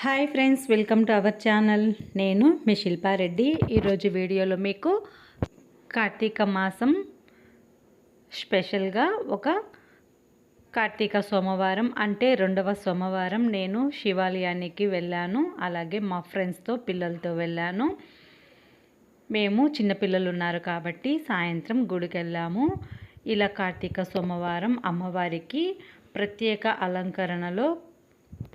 Hi friends welcome to our channel. నేను మీ శిల్పారెడ్డి ఈరోజు వీడియోలో మీకు కార్తీక మాసం స్పెషల్గా ఒక కార్తీక సోమవారం అంటే రెండవ సోమవారం నేను శివాలయానికి వెళ్ళాను. అలాగే మా ఫ్రెండ్స్తో పిల్లలతో వెళ్ళాను. మేము చిన్నపిల్లలు ఉన్నారు కాబట్టి సాయంత్రం గుడికి వెళ్ళాము. ఇలా కార్తీక సోమవారం అమ్మవారికి ప్రత్యేక అలంకరణలో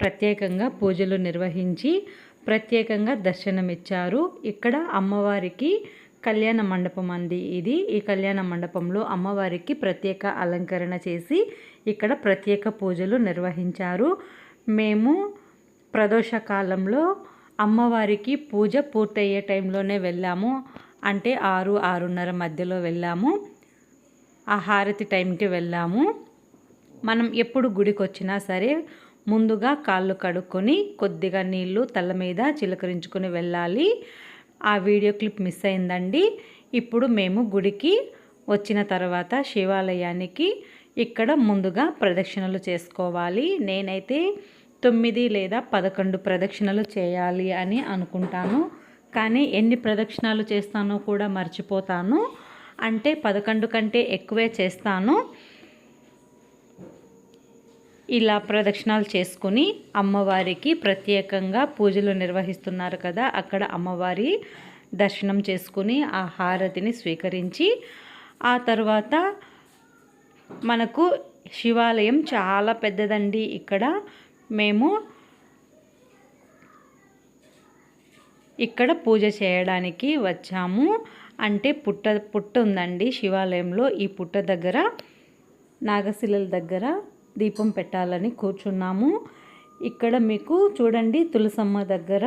ప్రత్యేకంగా పూజలు నిర్వహించి ప్రత్యేకంగా దర్శనమిచ్చారు. ఇక్కడ అమ్మవారికి కళ్యాణ మండపం అంది. ఇది ఈ కళ్యాణ మండపంలో అమ్మవారికి ప్రత్యేక అలంకరణ చేసి ఇక్కడ ప్రత్యేక పూజలు నిర్వహించారు. మేము ప్రదోష కాలంలో అమ్మవారికి పూజ పూర్తయ్యే టైంలోనే వెళ్ళాము. అంటే ఆరు ఆరున్నర మధ్యలో వెళ్ళాము. ఆ హారతి టైంకి వెళ్ళాము. మనం ఎప్పుడు గుడికి వచ్చినా సరే ముందుగా కాళ్ళు కడుక్కొని కొద్దిగా నీళ్ళు తల మీద చిలకరించుకొని వెళ్ళాలి. ఆ వీడియో క్లిప్ మిస్ అయిందండి. ఇప్పుడు మేము గుడికి వచ్చిన తర్వాత శివాలయానికి ఇక్కడ ముందుగా ప్రదక్షిణలు చేసుకోవాలి. నేనైతే తొమ్మిది లేదా పదకొండు ప్రదక్షిణలు చేయాలి అని అనుకుంటాను. కానీ ఎన్ని ప్రదక్షిణాలు చేస్తానో కూడా మర్చిపోతాను. అంటే పదకొండు కంటే ఎక్కువే చేస్తాను. ఇలా ప్రదక్షిణాలు చేసుకుని అమ్మవారికి ప్రత్యేకంగా పూజలు నిర్వహిస్తున్నారు కదా అక్కడ అమ్మవారి దర్శనం చేసుకుని ఆ హారతిని స్వీకరించి ఆ తర్వాత మనకు శివాలయం చాలా పెద్దదండి. ఇక్కడ మేము ఇక్కడ పూజ చేయడానికి వచ్చాము. అంటే పుట్ట పుట్ట ఉందండి శివాలయంలో. ఈ పుట్ట దగ్గర నాగశిలల దగ్గర దీపం పెట్టాలని కూర్చున్నాము. ఇక్కడ మీకు చూడండి తులసమ్మ దగ్గర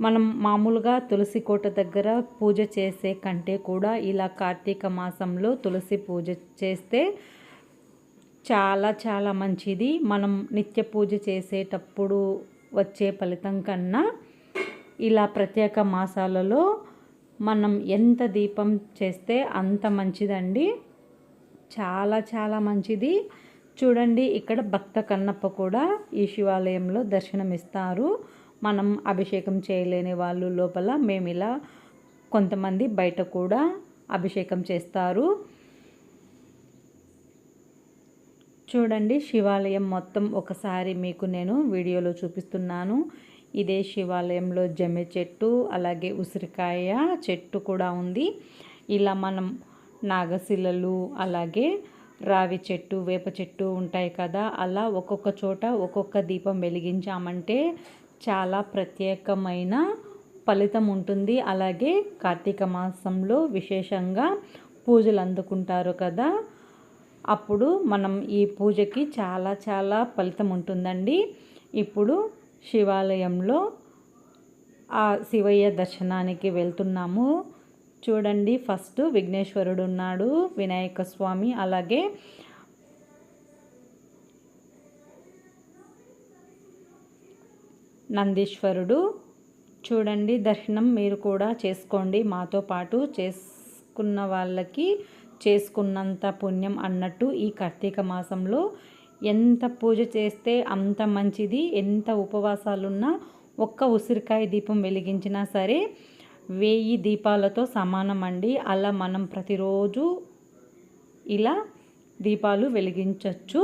మనం మామూలుగా తులసి కోట దగ్గర పూజ చేసే కంటే కూడా ఇలా కార్తీక మాసంలో తులసి పూజ చేస్తే చాలా చాలా మంచిది. మనం నిత్య పూజ చేసేటప్పుడు వచ్చే ఫలితం కన్నా ఇలా ప్రత్యేక మాసాలలో మనం ఎంత దీపం చేస్తే అంత మంచిదండి. చాలా చాలా మంచిది. చూడండి ఇక్కడ భక్త కన్నప్ప కూడా ఈ శివాలయంలో దర్శనమిస్తారు. మనం అభిషేకం చేయలేని వాళ్ళు లోపల మేము ఇలా కొంతమంది బయట కూడా అభిషేకం చేస్తారు. చూడండి శివాలయం మొత్తం ఒకసారి మీకు నేను వీడియోలో చూపిస్తున్నాను. ఇదే శివాలయంలో జమ్మి చెట్టు అలాగే ఉసిరికాయ చెట్టు కూడా ఉంది. ఇలా మనం నాగశిలలు అలాగే రావి చెట్టు వేప చెట్టు ఉంటాయి కదా అలా ఒక్కొక్క చోట ఒక్కొక్క దీపం వెలిగించామంటే చాలా ప్రత్యేకమైన ఫలితం ఉంటుంది. అలాగే కార్తీక మాసంలో విశేషంగా పూజలు అందుకుంటారు కదా అప్పుడు మనం ఈ పూజకి చాలా చాలా ఫలితం ఉంటుందండి. ఇప్పుడు శివాలయంలో ఆ శివయ్య దర్శనానికి వెళ్తున్నాము. చూడండి. ఫస్ట్ విఘ్నేశ్వరుడు ఉన్నాడు వినాయక స్వామి అలాగే నందీశ్వరుడు. చూడండి దర్శనం మీరు కూడా చేసుకోండి. మాతో పాటు చేసుకున్న వాళ్ళకి చేసుకున్నంత పుణ్యం అన్నట్టు ఈ కార్తీక మాసంలో ఎంత పూజ చేస్తే అంత మంచిది ఎంత ఉపవాసాలున్నా ఒక్క ఉసిరికాయ దీపం వెలిగించినా సరే వెయ్యి దీపాలతో సమానం అండి అలా మనం ప్రతిరోజు ఇలా దీపాలు వెలిగించవచ్చు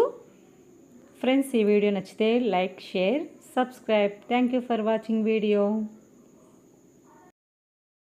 ఫ్రెండ్స్ ఈ వీడియో నచ్చితే like share subscribe. Thank you for watching video.